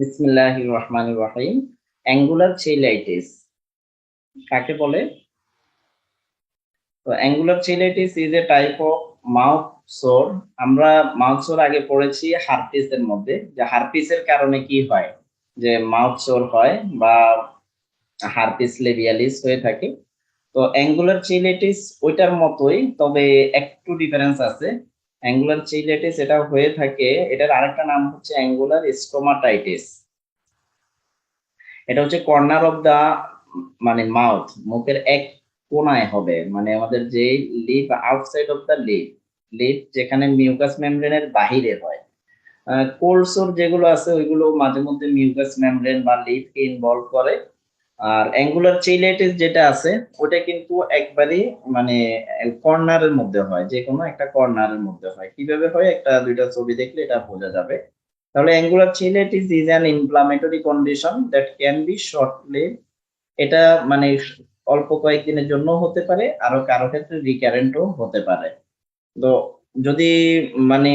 বিসমিল্লাহির রহমানির রহিম। অ্যাঙ্গুলার চেইলাইটিস কাকে বলে? তো angular cheilitis is a type of mouth sore আমরা মাউথ সোর আগে পড়েছি হারপিসের মধ্যে। যে হারপিসের কারণে কি হয়? যে মাউথ সোর হয় বা হারপিস লেবিয়ালিস হয়ে থাকে। তো অ্যাঙ্গুলার চেইলাইটিস ওইটার মতোই, তবে একটু ডিফারেন্স আছে। অ্যাঙ্গুলার চেইলাইটিস এটা হয়ে থাকে, এটার আরেকটা নাম হচ্ছে অ্যাঙ্গুলার স্টোমাটাইটিস এটা হচ্ছে কর্নার অফ দা মানে মাউথ মুখের এক কোনায় হবে মানে আমাদের যে lip outside of the lip lip যেখানে মিউকাস মেমব্রেনের বাহিরে হয়। কোলসোর যেগুলো আছে, ওইগুলো মাঝে মধ্যে মিউকাস মেমব্রেন বা লিপকে ইনভলভ করে। আর অ্যাঙ্গুলার চেইলাইটিস যেটা আছে, ওটা কিন্তু একবারই মানে কর্নারের মধ্যে হয় যে কোনো একটা কর্নারের মধ্যে হয়। কীভাবে হয়? একটা, দুইটা ছবি দেখলে এটা বোঝা যাবে। তাহলে angular cheilitis is an inflammatory condition that can be short live এটা মানে অল্প কয়েকদিনের জন্য হতে পারে, আরও কারও ক্ষেত্রে রিকারেন্টও হতে পারে। তো যদি মানে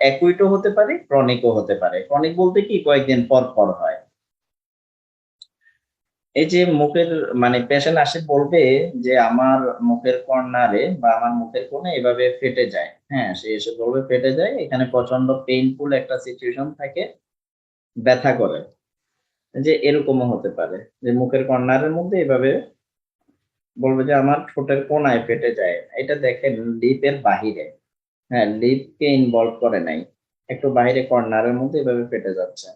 অ্যাকুইটও হতে পারে ক্রনিকও হতে পারে। ক্রনিক বলতে কি? কয়েকদিন পর পর হয়। এই যে মুখের মানে পেশেন্ট আসে বলবে যে আমার মুখের কর্নারে বা আমার মুখের কোণে এভাবে ফেটে যায়। হ্যাঁ সে এসে বলবে ফেটে যায়, এখানে প্রচণ্ড পেইনফুল একটা সিচুয়েশন থাকে, ব্যথা করে। যে এরকমও হতে পারে, যে মুখের কর্নারের মধ্যে এভাবে বলবে যে আমার ঠোঁটের কোনায় ফেটে যায়। এটা দেখেন লিপের বাহিরে। হ্যাঁ লিপকে ইনভলভ করে নাই, একটু বাইরে কর্নারের মধ্যে এভাবে ফেটে যাচ্ছে।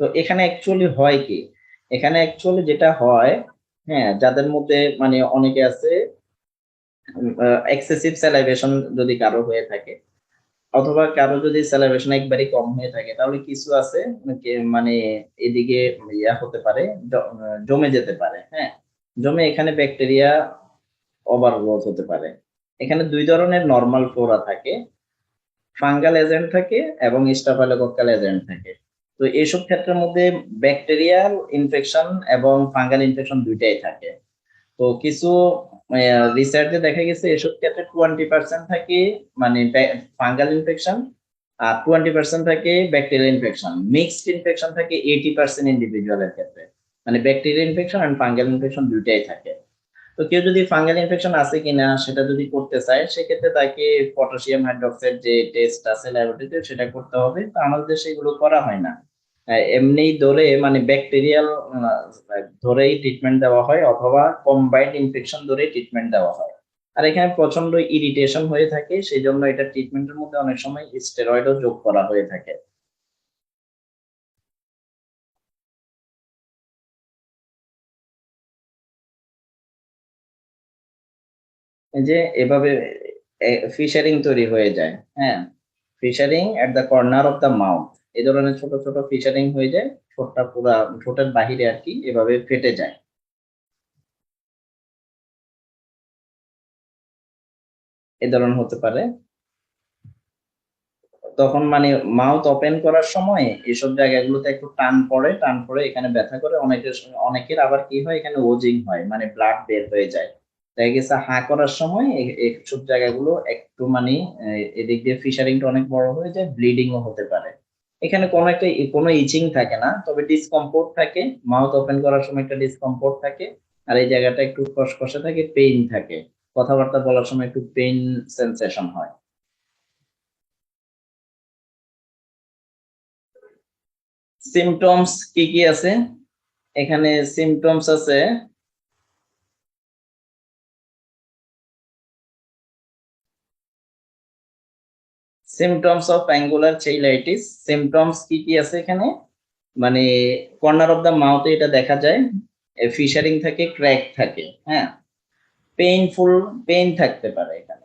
তো এখানে অ্যাকচুয়ালি হয় কি? এখানে অ্যাকচুয়ালি যেটা হয় হ্যাঁ যাদের মধ্যে মানে অনেকে আছে এক্সেসিভ স্যালাইভেশন যদি কারও হয়ে থাকে, অথবা কারও যদি স্যালাইভেশন একবারই কম হয়ে থাকে, তাহলে কিছু আছে মানে এদিকে ইয়া হতে পারে জমে যেতে পারে হ্যাঁ। জমে এখানে ব্যাকটেরিয়া ওভারগ্রোথ হতে পারে। এখানে দুই ধরনের নর্মাল ফ্লোরা থাকে ফাঙ্গাল এজেন্ট থাকে এবং স্টাফাইলোকক্কাল এজেন্ট থাকে। তো এইসব ক্ষেত্রের মধ্যে ব্যাকটেরিয়াল ইনফেকশন এবং ফাঙ্গাল ইনফেকশন দুইটাই থাকে। তো কিছু রিসার্চে দেখা গেছে এসব ক্ষেত্রে টোয়েন্টি পার্সেন্ট থাকে মানে ফাঙ্গাল ইনফেকশন আর টোয়েন্টি পার্সেন্ট থাকে ব্যাকটেরিয়াল ইনফেকশন। মিক্সড ইনফেকশন থাকে এইটি পার্সেন্ট ইন্ডিভিজুয়ালের ক্ষেত্রে। মানে bacterial infection and fungal infection দুইটাই থাকে। তো কেউ যদি ফাঙ্গাল ইনফেকশন আছে কিনা সেটা যদি করতে চায়, সেক্ষেত্রে তাকে পটাশিয়াম হাইড্রোক্সাইড যে টেস্ট আছে ল্যাবরেটরিতে সেটা করতে হবে। তো আমাদের দেশে এগুলো করা হয় না। এমনি ধরে মানে ব্যাকটেরিয়াল ধরেই ট্রিটমেন্ট দেওয়া হয় অথবা কম্বাইন্ড ইনফেকশন ধরেই ট্রিটমেন্ট দেওয়া হয়। আর এখানে প্রচণ্ড ইরিটেশন হয়ে থাকে সেই জন্য এটা ট্রিটমেন্টের মধ্যে অনেক সময় স্টেরয়েডও যোগ করা হয়ে থাকে। যে এভাবে ফিশারিং তৈরি হয়ে যায় হ্যাঁ? Fissuring at the corner of the mouth এই ধরনের ছোট ছোট ফিশারিং হয়ে যায়, ঠোঁটটা পুরা, ঠোঁটের বাহিরে আর কি এভাবে ফেটে যায়। এ ধরনের হতে পারে। তখন মানে মাউথ ওপেন করার সময় এসব জায়গাগুলোতে একটু টান পড়ে টান পড়ে এখানে ব্যথা করে। অনেকের অনেকের আবার কি হয়, এখানে ওজিং হয় মানে ব্লাড বের হয়ে যায়। দেখা গেছে হা করার সময় এইসব জায়গাগুলো একটু মানে এদিক দিয়ে ফিশারিংটা অনেক বড় হয়ে যায়, ব্লিডিংও হতে পারে। এখানে কোনো একটা কোনো ইচিং থাকে না, তবে ডিসকমফোর্ট থাকে মাউথ ওপেন করার সময় একটা ডিসকমফোর্ট থাকে, আর এই জায়গাটা একটু খসখসে থাকে পেইন থাকে। কথাবার্তা বলার সময় একটু পেইন সেন্সেশন হয়। সিমটমস কি কি আছে? এখানে সিমটমস আছে symptoms of angular cheilitis symptoms কি কি আছে এখানে? মানে কর্নার অফ দা মাউথে এটা দেখা যায়। ফিশারিং থাকে ক্র্যাক থাকে হ্যাঁ? পেইনফুল পেইন থাকতে পারে এখানে।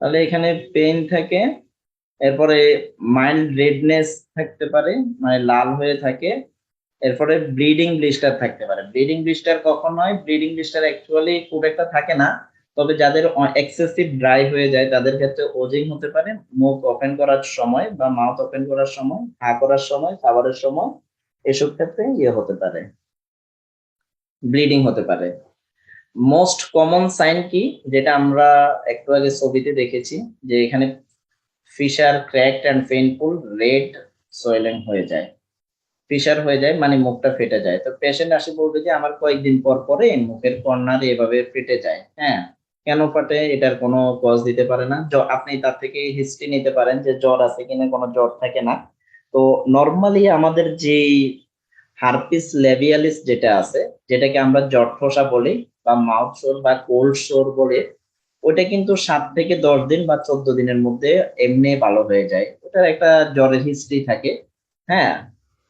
তাহলে এখানে পেইন থাকে। এরপরে মাইল্ড রেডনেস থাকতে পারে মানে লাল হয়ে থাকে। এরপরে ব্লিডিং ব্লিস্টার থাকতে পারে। ব্লিডিং ব্লিস্টার কখন হয়? ব্লিডিং ব্লিস্টার অ্যাকচুয়ালি খুব একটা থাকে না, তবে যাদের এক্সেসিভ ড্রাই হয়ে যায়, তাদের ক্ষেত্রে ওজিং হতে পারে। মুখ ওপেন করার সময় বা মাউথ ওপেন করার সময় হা করার সময়, খাবারের সময়, এসব ক্ষেত্রে ইয়ে হতে পারে। ব্লিডিং হতে পারে। মোস্ট কমন সাইন কি? যেটা আমরা একটু আগে ছবিতে দেখেছি, যে এখানে fissure cracked and painful red swollen হয়ে যায়। ফিশার হয়ে যায় মানে মুখটা ফেটে যায়। তো পেশেন্ট আসে বলবে যে, আমার কয়েকদিন পর পরে মুখের কর্নার এভাবে ফেটে যায়। হ্যাঁ কেন ফাটে? এটার কোনো কজ দিতে পারে না। আপনি তার থেকে হিস্ট্রি নিতে পারেন যে, জ্বর আছে কিনা, কোনো জ্বর থাকে না। তো নর্মালি আমাদের যে হারপিস লেভিয়ালিস যেটা আছে, যেটাকে আমরা জ্বর জটফসা বলি, বা মাউথ সোর বা কোল্ড সোর বলে ওটা কিন্তু সাত থেকে দশ দিন বা চোদ্দ দিনের মধ্যে এমনি ভালো হয়ে যায়। ওটার একটা জ্বরের হিস্ট্রি থাকে। হ্যাঁ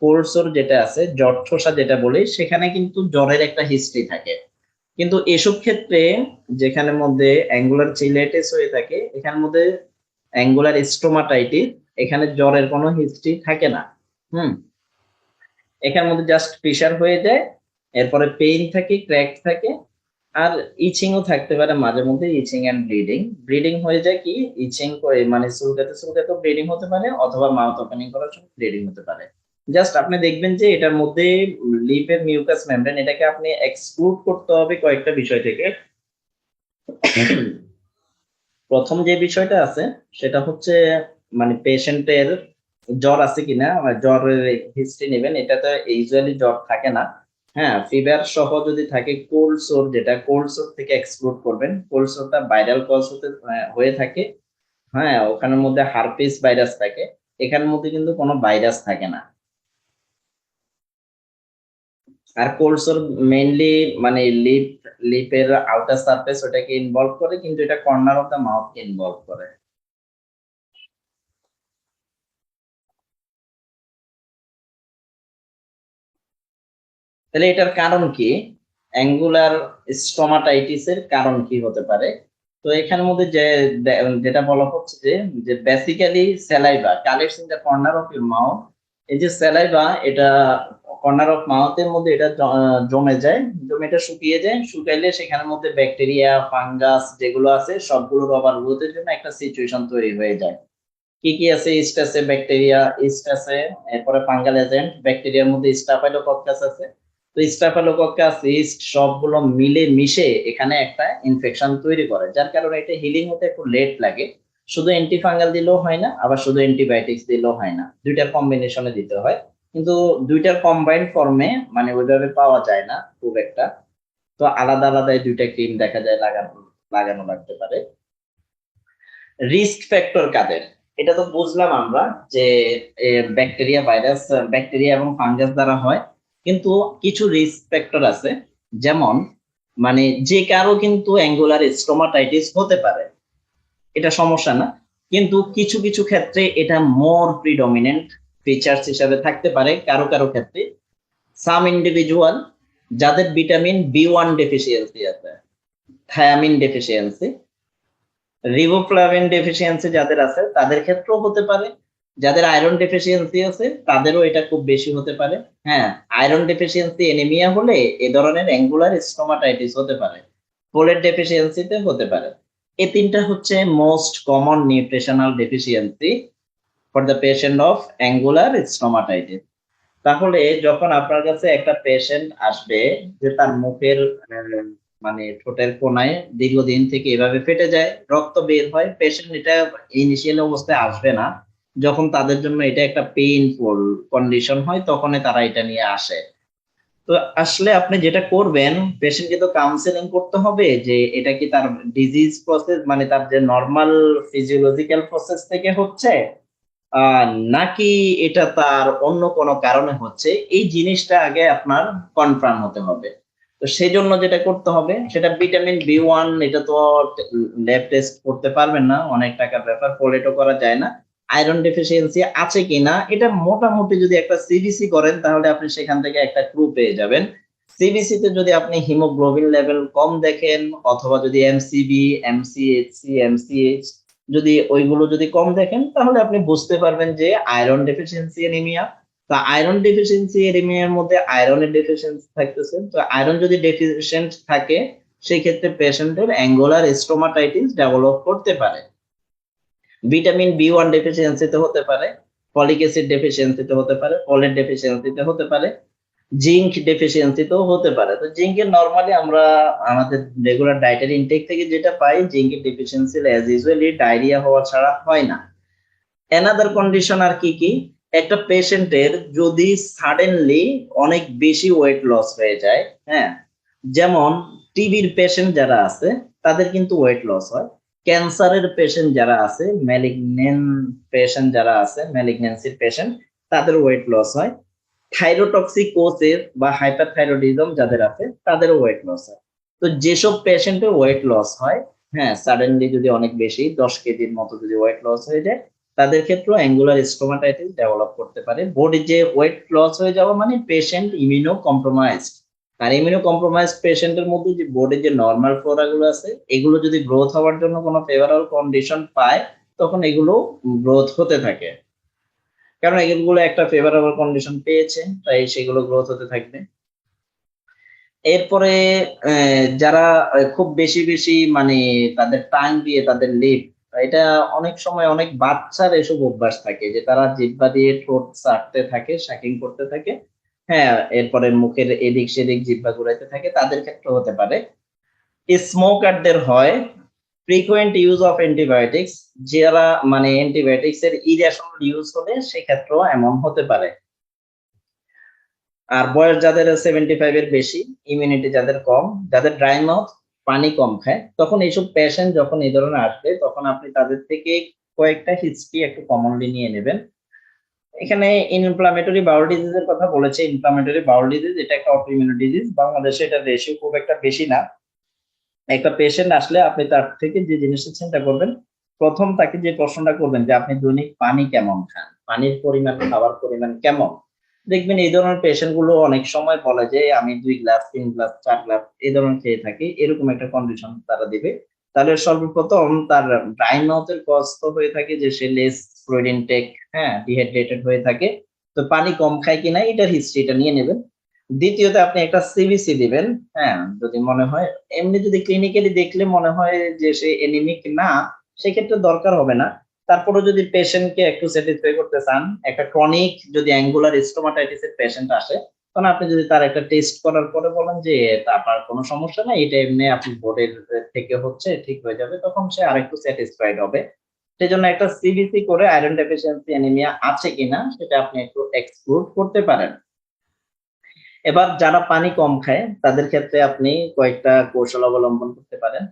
কোল্ড সোর যেটা আছে জটফসা যেটা বলি, সেখানে কিন্তু জ্বরের একটা হিস্ট্রি থাকে। কিন্তু এসব ক্ষেত্রে যেখানে মধ্যে অ্যাঙ্গুলার চিলাইটিস হয়ে থাকে, এখানের মধ্যে অ্যাঙ্গুলার স্টোমাটাইটিস এখানে জ্বরের কোনো হিস্ট্রি থাকে না। হুম? এখানের মধ্যে জাস্ট প্রেশার হয়ে যায়, এরপরে পেইন থাকে ক্র্যাক থাকে, আর ইচিংও থাকতে পারে মাঝে মধ্যে ইচিং অ্যান্ড ব্লিডিং ব্লিডিং হয়ে যায় কি? ইচিং করে মানে চুলকাতে চুলকাতে ব্লিডিং হতে পারে, অথবা মাউথ ওপেনিং করার সময় ব্লিডিং হতে পারে। জাস্ট আপনি দেখবেন যে এটার মধ্যে লিপের মিউকাস মেমব্রেন এটাকে আপনি এক্সক্লুড করতে হবে কয়েকটা বিষয় থেকে। প্রথম যে বিষয়টা আছে, সেটা হচ্ছে মানে পেশেন্টের জ্বর আছে কিনা জ্বরের হিস্ট্রি নেবেন, এটাতে ইউজুয়ালি জ্বর থাকে না। হ্যাঁ ফিভার সহ যদি থাকে কোল্ড সোর যেটা কোল্ড সোর থেকে এক্সক্লুড করবেন। কোল্ড সোরটা ভাইরাল কজ হতে হয়ে থাকে। হ্যাঁ ওখানের মধ্যে হারপিস ভাইরাস থাকে। এখানের মধ্যে কিন্তু কোনো ভাইরাস থাকে না। আর কোল্ড সোর মেইনলি মানে লিপ লিপের আউটার সারফেস ওটাকে ইনভলভ করে, কিন্তু এটা কর্নার অফ দ্য মাউথ কে ইনভলভ করে। তাহলে এটার কারণ কি? অ্যাঙ্গুলার স্টোমাটাইটিসের কারণ কি হতে পারে? তো এখানের মধ্যে যে, যেটা বলা হচ্ছে যে যে basically saliva collects in the corner of your mouth এই যে স্যালাইভা এটা কর্নার অফ মাউথের মধ্যে এটা জমে যায়। জমে এটা শুকিয়ে যায়। শুকাইলে সেখানের মধ্যে ব্যাকটেরিয়া ফাঙ্গাস যেগুলো আছে সবগুলোর ওভারগ্রোথের জন্য একটা সিচুয়েশন তৈরি হয়ে যায়। কি কি আছে? ইস্ট আছে ব্যাকটেরিয়া ইস্ট আছে এরপরে ফাঙ্গাল এজেন্ট ব্যাকটেরিয়ার মধ্যে স্টাফাইলোকক্কাস আছে। তো স্টাফাইলোকক্কাস ইস্ট সবগুলো মিলে মিশে এখানে একটা ইনফেকশন তৈরি করে, যার কারণে এটা হিলিং হতে একটু লেট লাগে। শুধু অ্যান্টিফাঙ্গাল দিলেও হয় না, আবার শুধু অ্যান্টিবায়োটিক্স দিলেও হয় না। দুইটার কম্বিনেশনে দিতে হয়। কিন্তু দুইটার কম্বাইন্ড ফর্মে মানে ওইভাবে পাওয়া যায় না খুব একটা। তো আলাদা আলাদা দুইটা ক্রিম দেখা যায় লাগানো লাগানো লাগতে পারে। রিস্ক ফ্যাক্টর কাদের? এটা তো বুঝলাম আমরা যে ব্যাকটেরিয়া ভাইরাস ব্যাকটেরিয়া এবং ফাঙ্গাস দ্বারা হয়। কিন্তু কিছু রিস্ক ফ্যাক্টর আছে, যেমন মানে যে কারও কিন্তু অ্যাঙ্গুলার স্টোমাটাইটিস হতে পারে। এটা সমস্যা না। কিন্তু কিছু কিছু ক্ষেত্রে এটা মোর প্রিডমিনেন্ট ফিচার্স হিসাবে থাকতে পারে কারও কারও ক্ষেত্রে। সাম ইন্ডিভিজুয়াল যাদের ভিটামিন বি ওয়ান ডেফিসিয়েন্সি আছে থায়ামিন ডেফিসিয়েন্সি রিবোফ্লাভিন ডেফিসিয়েন্সি যাদের আছে, তাদের ক্ষেত্রেও হতে পারে। যাদের আয়রন ডেফিসিয়েন্সি আছে, তাদেরও এটা খুব বেশি হতে পারে। হ্যাঁ আয়রন ডেফিসিয়েন্সি এনিমিয়া হলে এ ধরনের অ্যাঙ্গুলার স্টোমাটাইটিস হতে পারে। ফোলেট ডেফিসিয়েন্সিতে হতে পারে। এই তিনটা হচ্ছে most common nutritional deficiency for the patient of angular stomatitis তাহলে যখন আপনার কাছে একটা পেশেন্ট আসবে, যে তার মুখের মানে ঠোঁটের কোনায় দীর্ঘদিন থেকে এভাবে ফেটে যায়, রক্ত বের হয় পেশেন্ট এটা ইনিশিয়াল অবস্থায় আসবে না। যখন তাদের জন্য এটা একটা পেইনফুল কন্ডিশন হয়, তখনই তারা এটা নিয়ে আসে। তো আসলে আপনি যেটা করবেন পেশেন্টকে তো কাউন্সেলিং করতে হবে যে এটা কি তার ডিজিজ প্রসেস মানে তার যে নর্মাল ফিজিওলজিক্যাল প্রসেস থেকে হচ্ছে নাকি এটা তার অন্য কোনো কারণে হচ্ছে? এই জিনিসটা আগে আপনার কনফার্ম হতে হবে। তো সেই জন্য যেটা করতে হবে, সেটা ভিটামিন বি ওয়ান এটা তো ল্যাব টেস্ট করতে পারবেন না, অনেক টাকার ব্যাপার ফোলেটও করা যায় না। আয়রন ডেফিসিয়েন্সি আছে কিনা এটা মোটামুটি যদি একটা সিবিসি করেন, তাহলে আপনি সেখান থেকে একটা ক্লু পেয়ে যাবেন। সিবিসি তে যদি আপনি হিমোগ্লোবিন লেভেল কম দেখেন, অথবা যদি এমসিবি এমসিএইচসি এমসিএইচ যদি ওইগুলো যদি কম দেখেন, তাহলে আপনি বুঝতে পারবেন যে আয়রন ডেফিসিয়েন্সি এনিমিয়া তা আয়রন ডেফিসিয়েন্সি এনিমিয়ার মধ্যে আয়রনের ডেফিসিয়েন্সি থাকতেছে। তো আয়রন যদি ডেফিসিয়েন্ট থাকে সেই ক্ষেত্রে পেশেন্টের অ্যাঙ্গুলার স্টোমাটাইটিস ডেভেলপ করতে পারে। ভিটামিন বি ওয়ান ডেফিসিয়েন্সিতে হতে পারে ফলিক অ্যাসিড ডেফিসিয়েন্সিতে হতে পারে ফলেট ডেফিসিয়েন্সিতে হতে পারে। জিঙ্ক ডেফিসিয়েন্সি তো হতে পারে। তো জিঙ্কের নরমালি আমরা আমাদের রেগুলার ডায়েটারি ইনটেক থেকে যেটা পাই জিঙ্কের ডেফিসিয়েন্সি অ্যাজ ইউজুয়ালি ডায়রিয়া হওয়া ছাড়া হয় না। অ্যানাদার কন্ডিশন আর কি কি? একটা পেশেন্টের যদি সাডেনলি অনেক বেশি ওয়েট লস হয়ে যায় হ্যাঁ যেমন টিবির পেশেন্ট যারা আছে, তাদের কিন্তু ওয়েট লস হয়। ক্যান্সারের পেশেন্ট যারা আছে ম্যালিগনেন পেশেন্ট যারা আছে ম্যালিগনেন্সির পেশেন্ট তাদের ওয়েট লস হয়। থাইরোটক্সিকোসিস বা হাইপারথাইরয়েডিজম যাদের আছে, তাদেরও ওয়েট লস হয়। তো যেসব পেশেন্টের ওয়েট লস হয় হ্যাঁ সাডেনলি যদি অনেক বেশি, দশ কেজির মতো যদি ওয়েট লস হয়ে যায়, তাদের ক্ষেত্রে অ্যাঙ্গুলার স্টোমাটাইটিস ডেভেলপ করতে পারে। বডি যে ওয়েট লস হয়ে যাওয়া মানে পেশেন্ট ইমিউনো কম্প্রোমাইজড আর ইমিউনো কম্প্রোমাইজ পেশেন্টের মধ্যে যে বডি যে নর্মাল ফ্লোরা গুলো আছে, এগুলো যদি গ্রোথ হওয়ার জন্য কোনো ফেভারেবল কন্ডিশন পায়, তখন এগুলো গ্রোথ হতে থাকে। কারণ এগুলো একটা ফেভারেবল কন্ডিশন পেয়েছে, তাই সেগুলো গ্রোথ হতে থাকবে। এরপরে যারা খুব বেশি বেশি মানে তাদের টাইম দিয়ে তাদের লিপ এটা অনেক সময় অনেক বাচ্চার এসব অভ্যাস থাকে যে তারা জিব্বা দিয়ে ঠোঁট চাটতে থাকে শাকিং করতে থাকে। হ্যাঁ এরপরে মুখের এদিক সেদিক জিব্বা ঘুরাইতে থাকে, তাদের ক্ষেত্রে হতে পারে। স্মোকারদের হয় ফ্রিকুয়েন্ট ইউজ অফ অ্যান্টিবায়োটিক্স যারা মানে অ্যান্টিবায়োটিক্স এর ইরেশনাল ইউজ হলে সেক্ষেত্রেও এমন হতে পারে। আর বয়স যাদের সেভেন্টি ফাইভ এর বেশি ইমিউনিটি যাদের কম, যাদের ড্রাই মাউথ পানি কম খায়, তখন এইসব পেশেন্ট যখন এই ধরনের আসবে, তখন আপনি তাদের থেকে কয়েকটা হিস্ট্রি একটু কমনলি নিয়ে নেবেন। এখানে ইনফ্লামেটরি বাউল ডিজিজের কথা বলেছে। ইনফ্লামেটরি বাউল ডিজিজ এটা একটা অটোইমিউন ডিজিজ বাংলাদেশে এটা রেশিও খুব একটা বেশি না। একটা পেশেন্ট আসলে আপনি তার থেকে যে জিনিসটা চিন্তা করবেন, প্রথম তাকে যে প্রশ্নটা করবেন যে আপনি দৈনিক পানি কেমন খান? পানির পরিমাণ, খাবার পরিমাণ কেমন? দেখবেন এই ধরনের পেশেন্টগুলো অনেক সময় বলে যে, আমি দুই গ্লাস তিন গ্লাস চার গ্লাস এই ধরনের খেয়ে থাকি। এরকম একটা কন্ডিশন তারা দিবে। তাহলে সর্বপ্রথম তার ড্রাই মাউথের কষ্ট হয়ে থাকে যে সে লেস ফ্লুইড ইনটেক হ্যাঁ ডিহাইড্রেটেড হয়ে থাকে। তো পানি কম খায় কিনা, এটার হিস্ট্রিটা নিয়ে নেবেন। দ্বিতীয়ত আপনি একটা সিবিসি দিবেন হ্যাঁ যদি মনে হয়, এমনি যদি ক্লিনিক্যালি দেখলে মনে হয় যে সে এনিমিক না, সেক্ষেত্রে দরকার হবে না। তারপরে যদি পেশেন্টকে একটু স্যাটিসফাই করতে চান, একটা ক্রনিক যদি অ্যাঙ্গুলার স্টোমাটাইটিস এর পেশেন্ট আসে, তখন আপনি যদি তার একটা টেস্ট করার পরে বলেন যে আপনার কোনো সমস্যা নাই, এটা এমনি আপনি বোর্ডের থেকে হচ্ছে, ঠিক হয়ে যাবে, তখন সে আরেকটু স্যাটিসফাইড হবে। সেই জন্য একটা সিবিসি করে আয়রন ডেফিসিয়েন্সি অ্যানিমিয়া আছে কিনা, সেটা আপনি একটু এক্সক্লুড করতে পারেন। এবার যারা পানি কম খায়, তাদের ক্ষেত্রে আপনি কয়েকটা কৌশল অবলম্বন করতে পারেন।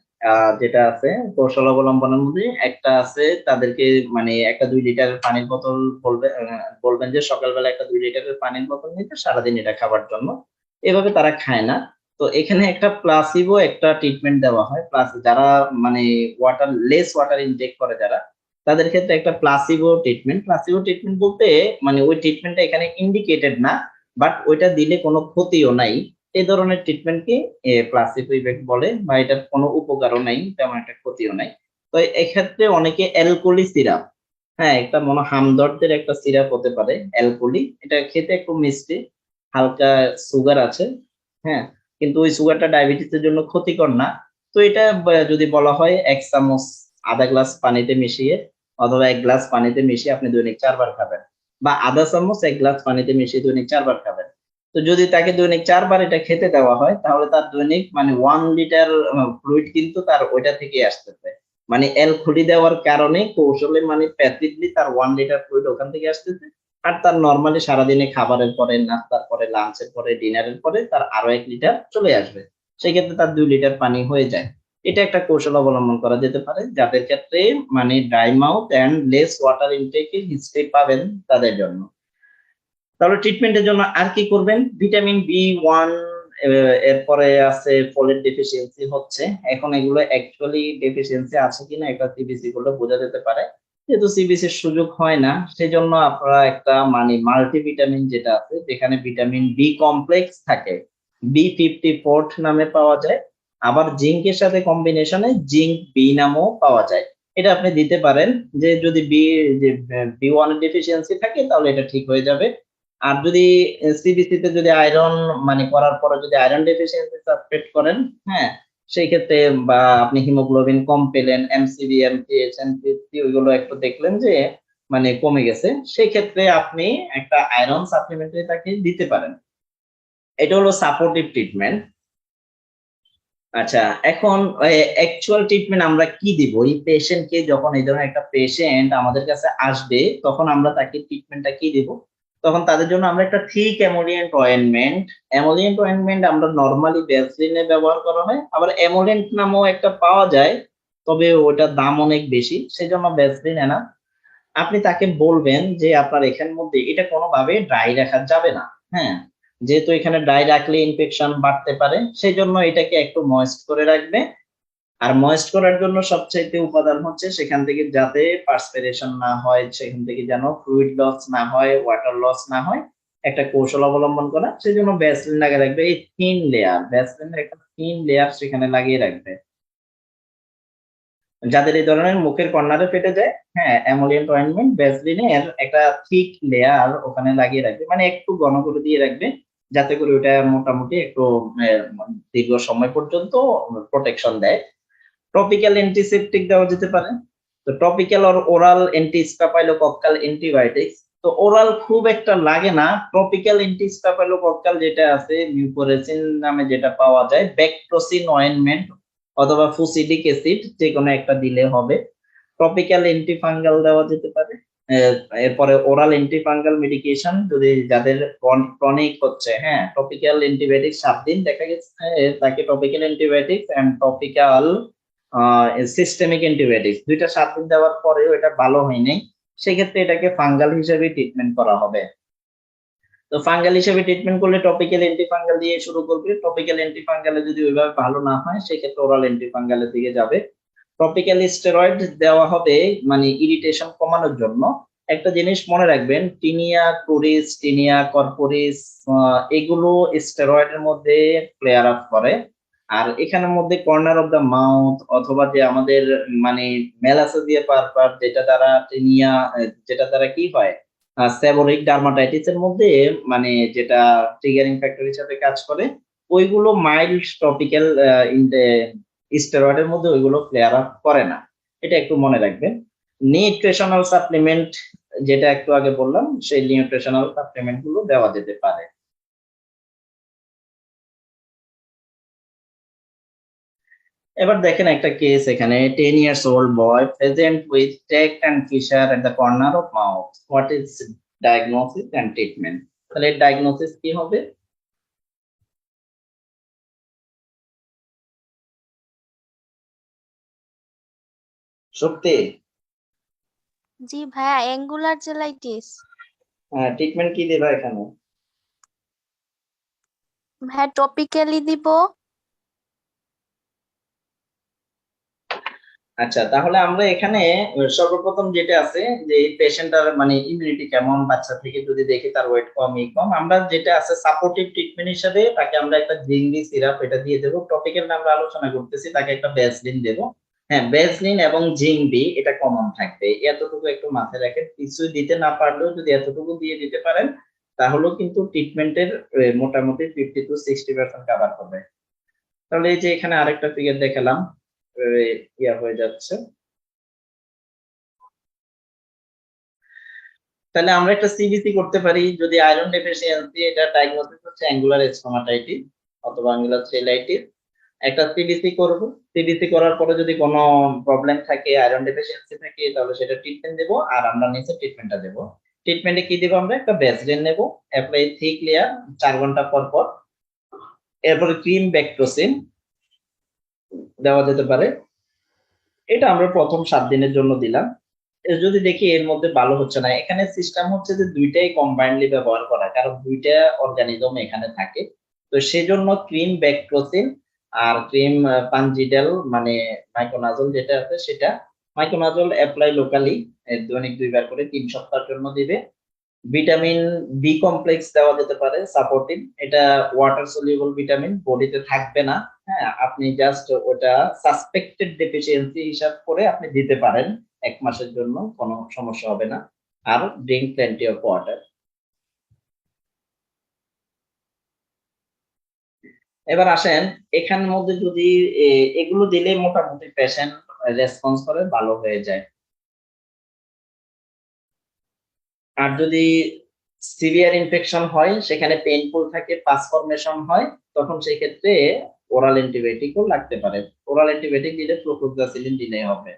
যেটা আছে, কৌশল অবলম্বনের মধ্যে একটা আছে, তাদেরকে মানে একটা দুই লিটারের পানির বোতল বলবে বলবেন যে সকালবেলা একটা দুই লিটারের পানির বোতল নিতে, সারাদিন এটা খাবার জন্য। এভাবে তারা খায় না। তো এখানে একটা প্লাসিবো একটা ট্রিটমেন্ট দেওয়া হয়। প্লাস যারা মানে ওয়াটার লেস ওয়াটার ইনটেক করে যারা, তাদের ক্ষেত্রে একটা প্লাসিবো ট্রিটমেন্ট প্লাসিবো ট্রিটমেন্ট বলতে মানে ওই ট্রিটমেন্টটা এখানে ইন্ডিকেটেড না। বাট ওইটা দিলে কোনো ক্ষতিও নাই। এই ধরনের ট্রিটমেন্টকে প্লাসিবো ইফেক্ট বলে, বা এটার কোনো উপকারও নাই, তেমন একটা ক্ষতিও নাই। তো এক্ষেত্রে অনেকে অ্যালকোলি সিরাপ হ্যাঁ একটা মনে হামদর্দের একটা সিরাপ হতে পারে অ্যালকোলি এটা খেতে একটু মিষ্টি, হালকা সুগার আছে হ্যাঁ কিন্তু ওই সুগারটা ডায়াবেটিসের জন্য ক্ষতিকর না। তো এটা যদি বলা হয় এক চামচ আধা গ্লাস পানিতে মিশিয়ে, অথবা এক গ্লাস পানিতে মিশিয়ে আপনি দৈনিক চারবার খাবেন। বা আধা চামচ এক গ্লাস পানিতে মিশিয়ে দৈনিক চারবার খাবেন। তো যদি তাকে দৈনিক চারবার এটা খেতে দেওয়া হয়, তাহলে তার দৈনিক মানে ওয়ান লিটার ফ্লুইড কিন্তু তার ওইটা থেকে আসতে আসতেছে। মানে এল খুলি দেওয়ার কারণে কৌশলে মানে প্যাসিভলি তার ওয়ান লিটার ফ্লুইড ওখান থেকে আসতেছে। আর তার নর্মালি সারাদিনে খাবারের পরে, নাস্তার পরে লাঞ্চের পরে ডিনারের পরে তার আরও এক লিটার চলে আসবে। সেক্ষেত্রে তার দুই লিটার পানি হয়ে যায়। এটা একটা কৌশল অবলম্বন করা যেতে পারে, যাদের ক্ষেত্রে মানে dry mouth and less water ইনটেকের history পাবেন তাদের জন্য। তাহলে ট্রিটমেন্টের জন্য আর কি করবেন? ভিটামিন বি ওয়ান এরপরে আছে ফোলেট ডেফিসিয়েন্সি হচ্ছে। এখন এগুলো অ্যাকচুয়ালি ডেফিসিয়েন্সি আছে কিনা একটা সিবিসি গুলো বোঝা যেতে পারে। যেহেতু সিবিসির সুযোগ হয় না সেই জন্য আপনারা একটা মানে মাল্টিভিটামিন যেটা আছে, যেখানে ভিটামিন বি কমপ্লেক্স থাকে। বি ফিফটি ফোর্থ নামে পাওয়া যায়। আবার জিঙ্কের সাথে কম্বিনেশনে জিঙ্ক বি নামও পাওয়া যায়। এটা আপনি দিতে পারেন যে যদি বি যে বি ওয়ান ডেফিসিয়েন্সি থাকে তাহলে এটা ঠিক হয়ে যাবে। আর যদি সিবিসি তে যদি আয়রন মানে করার পরে যদি আয়রন ডেফিসিয়েন্সি সাসপেক্ট করেন হ্যাঁ সেই ক্ষেত্রে বা আপনি হিমোগ্লোবিন কম পেলেন এমসিবি এমটিএইচ এমপিএসসি ওইগুলো একটু দেখলেন যে মানে কমে গেছে, সেই ক্ষেত্রে আপনি একটা আয়রন সাপ্লিমেন্টারি তাকে দিতে পারেন। এটা হলো সাপোর্টিভ ট্রিটমেন্ট আচ্ছা এখন অ্যাকচুয়াল ট্রিটমেন্ট আমরা কি দিব? এই পেশেন্টকে যখন এই ধরনের একটা পেশেন্ট আমাদের কাছে আসবে, তখন আমরা তাকে ট্রিটমেন্টটা কি দিব? তখন তাদের জন্য আমরা একটা thick emollient ointment emollient ointment আমরা নর্মালি ভ্যাসলিনে ব্যবহার করা হয়, আবার অ্যামোলিয়েন্ট নামও একটা পাওয়া যায়, তবে ওটার দাম অনেক বেশি, সেজন্য ভ্যাসলিন এনা। আপনি তাকে বলবেন যে, আপনার এখানের মধ্যে এটা কোনোভাবে ড্রাই রাখা যাবে না। হ্যাঁ যেহেতু এখানে ড্রাই রাখলে ইনফেকশন বাড়তে পারে সেই জন্য এটাকে একটু ময়েস্ট করে রাখবে। আর ময়েস্ট করার জন্য সবচাইতে উপাদান হচ্ছে সেখান থেকে যাতে পার্সপিরেশন না হয়, সেখান থেকে যেন ফ্লুইড লস না হয় ওয়াটার লস না হয়, একটা কৌশল অবলম্বন করা। সেই জন্য ভ্যাসলিন লাগিয়ে রাখবে, এই থিন লেয়ার ভ্যাসলিনের একটা থিন লেয়ার সেখানে লাগিয়ে রাখবে। যাদের এই ধরনের মুখের কর্নারে ফেটে যায় হ্যাঁ অ্যামোলিয়েন্ট অয়েন্টমেন্ট ব্যাসলিনের একটা থিক লেয়ার ওখানে লাগিয়ে রাখবে। মানে একটু ঘন করে দিয়ে রাখবে। যাতে করে ওটা মোটামুটি একটু দীর্ঘ সময় পর্যন্ত প্রোটেকশন দেয়। টপিক্যাল অ্যান্টিসেপটিক দেওয়া যেতে পারে। তো টপিক্যাল আর ওরাল অ্যান্টিস্টাপাইলোকক্কাল অ্যান্টিবায়োটিক্স তো ওরাল খুব একটা লাগে না। টপিক্যাল অ্যান্টিস্টাপাইলোকক্কাল যেটা আছে মিউকোরেসিন নামে যেটা পাওয়া যায় ব্যাকট্রোসিন অয়েনমেন্ট অথবা ফুসিডিক অ্যাসিড যে কোনো একটা দিলে হবে। টপিক্যাল অ্যান্টিফাঙ্গাল দেওয়া যেতে পারে। এরপরে ওরাল অ্যান্টিফাঙ্গাল মেডিকেশন যদি যাদের ক্রনিক হচ্ছে হ্যাঁ টপিক্যাল অ্যান্টিবায়োটিক সাত দিন দেখা গেছে তাকে topical antibiotic and topical systemic antibiotics দুইটা সাত দিন দেওয়ার পরেও এটা ভালো হয়নি সেক্ষেত্রে এটাকে ফাঙ্গাল হিসেবে ট্রিটমেন্ট করা হবে। তো ফাঙ্গাল হিসেবে ট্রিটমেন্ট করলে টপিক্যাল অ্যান্টিফাঙ্গাল দিয়ে শুরু করবে টপিক্যাল অ্যান্টিফাঙ্গালে যদি ওইভাবে ভালো না হয়, সেক্ষেত্রে ওরাল অ্যান্টিফাঙ্গালের দিকে যাবে। টপিক্যাল স্টেরয়েড দেওয়া হবে মানে ইরিটেশন কমানোর জন্য। একটা জিনিস মনে রাখবেন, টিনিয়া টুরিস টিনিয়া, কর্পোরিস এগুলো স্টেরয়েডের মধ্যে প্লেয়ার আপ করে। আর এখানের মধ্যে কর্নার অফ দ্য মাউথ অথবা যে আমাদের মানে মেলাসোজিয়া পারপার, যেটা দ্বারা টিনিয়া, যেটা দ্বারা কি হয় সেবোরিক ডার্মাটাইটিস এর মধ্যে মানে যেটা ট্রিগারিং ফ্যাক্টর হিসেবে কাজ করে, ওইগুলো মাইল্ড টপিক্যাল স্টেরয়েডের মধ্যে ওইগুলো ফ্লেয়ার আপ করে না। এটা একটু মনে রাখবেন। নিউট্রিশনাল সাপ্লিমেন্ট যেটা একটু আগে বললাম, সেই নিউট্রিশনাল সাপ্লিমেন্টগুলো দেওয়া যেতে পারে। এবার দেখেন একটা কেস এখানে ten years old boy present with tech and fissure at the corner of mouth what is diagnosis and treatment তাহলে ডায়াগনোসিস কি হবে? শক্তি জি ভাইয়া অ্যাঙ্গুলার জেলাইটিস হ্যাঁ ট্রিটমেন্ট কি দেবা এখানে? ভাইয়া টপিক্যালি দিব। আচ্ছা তাহলে আমরা এখানে সর্বপ্রথম যেটা আছে যে এই পেশেন্টার মানে ইমিউনিটি কেমন বাচ্চা থেকে যদি দেখি তার ওয়েট কম ই কম আমরা যেটা আছে সাপোর্টিভ ট্রিটমেন্ট হিসেবে তাকে আমরা একটা জিংলি সিরাপ এটা দিয়ে দেবো। টপিক্যাল আমরা আলোচনা করতেছি তাকে একটা ব্যাসলিন দেবো। হ্যাঁ বেসলিন এবং জিংবি এটা কমন থাকবে। এতটুকু একটু মাথায় রাখেন কিছু দিতে না পারলেও যদি এতটুকু দিয়ে দিতে পারেন, তাহলেও কিন্তু ট্রিটমেন্টের মোটামুটি fifty to sixty percent cover হবে। তাহলে এই যে এখানে আরেকটা ফিগার দেখালাম ইয়া হয়ে যাচ্ছে। তাহলে আমরা একটা সিবিসি করতে পারি, যদি আয়রন ডেফিসিয়েন্সি এটা ডায়াগনোসিস হচ্ছে অ্যাঙ্গুলার স্টোমাটাইটিস অথবা অ্যাঙ্গুলার সেলাইটিস একটা সিবিসি করব। সিবিসি করার পরে যদি কোনো প্রবলেম থাকে আয়রন ডেফিসিয়েন্সি থাকে, তাহলে সেটা ট্রিটমেন্ট দেব আর আমরা নিচে ট্রিটমেন্টটা দেব। ট্রিটমেন্টে কি দেব আমরা? একটা ব্যাসলিন নেব অ্যাপ্লাই থিক লেয়ার চার ঘণ্টা পর পর। এরপরে ক্রিম ব্যাকটোসিন দেওয়া যেতে পারে। এটা আমরা প্রথম সাত দিনের জন্য দিলাম। যদি দেখি এর মধ্যে ভালো হচ্ছে না, এখানে সিস্টেম হচ্ছে যে দুইটাই কম্বাইন্ডলি ব্যবহার করা, কারণ দুইটা অর্গানিজম এখানে থাকে। তো সেজন্য ক্রিম ব্যাকটোসিন আর ক্রিম পানজিডেল মানে মাইক্রোনাজল যেটা আছে সেটা মাইক্রোনাজল অ্যাপ্লাই লোকালি দৈনিক দুইবার করে তিন সপ্তাহের জন্য দিবে। ভিটামিন বি কমপ্লেক্স দেওয়া যেতে পারে সাপোর্টিভ এটা ওয়াটার সলিউবল ভিটামিন বডিতে থাকবে না। হ্যাঁ আপনি জাস্ট ওটা সাসপেক্টেড ডেফিসিয়েন্সি হিসাব করে আপনি দিতে পারেন। এক মাসের জন্য কোনো সমস্যা হবে না। আর ড্রিঙ্ক প্লেন্টি অফ ওয়াটার এবার আসেন এখানের মধ্যে যদি এগুলো দিলে মোটামুটি পেশেন্ট রেসপন্স করে, ভালো হয়ে যায়। আর যদি সিভিয়ার ইনফেকশন হয়, সেখানে পেইনফুল থাকে পাস ফরমেশন হয়, তখন সেই ক্ষেত্রে ওরাল অ্যান্টিবায়োটিকও লাগতে পারে। ওরাল অ্যান্টিবায়োটিক দিলে প্রোফ্লোক্সাসিলিন দিলে হবে।